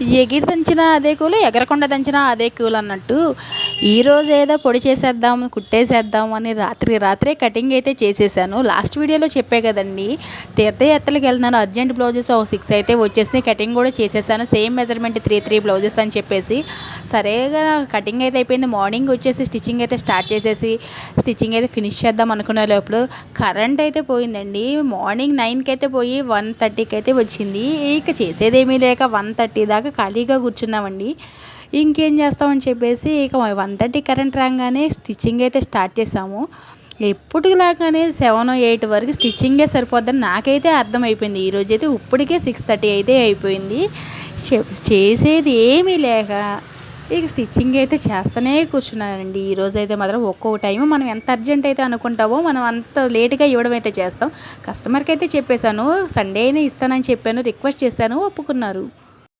ఎగిరి దంచినా అదే కూలు ఎగరకుండా దంచినా అదే కూలు అన్నట్టు ఈరోజు ఏదో పొడి చేసేద్దాం కుట్టేసేద్దాం అని రాత్రి రాత్రే కటింగ్ అయితే చేసేసాను. లాస్ట్ వీడియోలో చెప్పే కదండి తీర్థయాత్రలకు వెళ్తున్నాను అర్జెంట్ బ్లౌజెస్ ఒక సిక్స్ అయితే వచ్చేసి కటింగ్ కూడా చేసేసాను. Same measurement three three blouses అని చెప్పేసి. సరేగా కటింగ్ అయితే అయిపోయింది. మార్నింగ్ వచ్చేసి స్టిచ్చింగ్ అయితే స్టార్ట్ చేసేసి స్టిచ్చింగ్ అయితే ఫినిష్ చేద్దాం అనుకునే లోపల కరెంట్ అయితే పోయిందండి. మార్నింగ్ నైన్కి అయితే పోయి వన్ థర్టీకి అయితే వచ్చింది. ఇక చేసేదేమీ లేక వన్ థర్టీ దాకా ఖాళీగా కూర్చున్నామండి. ఇంకేం చేస్తామని చెప్పేసి ఇక వన్ థర్టీ కరెంట్ రాగానే స్టిచ్చింగ్ అయితే స్టార్ట్ చేసాము. ఎప్పటిలాగానే సెవెన్ ఎయిట్ oh వరకు స్టిచ్చింగే సరిపోద్దని నాకైతే అర్థమైపోయింది. ఈరోజు అయితే ఇప్పటికే సిక్స్ థర్టీ అయితే అయిపోయింది. చేసేది ఏమీ లేక ఇక స్టిచ్చింగ్ అయితే చేస్తూనే కూర్చున్నానండి. ఈరోజు అయితే మాత్రం ఒక్కో టైం మనం ఎంత అర్జెంట్ అయితే అనుకుంటామో మనం అంత లేట్గా ఇవ్వడం అయితే చేస్తాం. కస్టమర్కి అయితే చెప్పేశాను సండే అయినా ఇస్తానని చెప్పాను రిక్వెస్ట్ చేశాను ఒప్పుకున్నారు.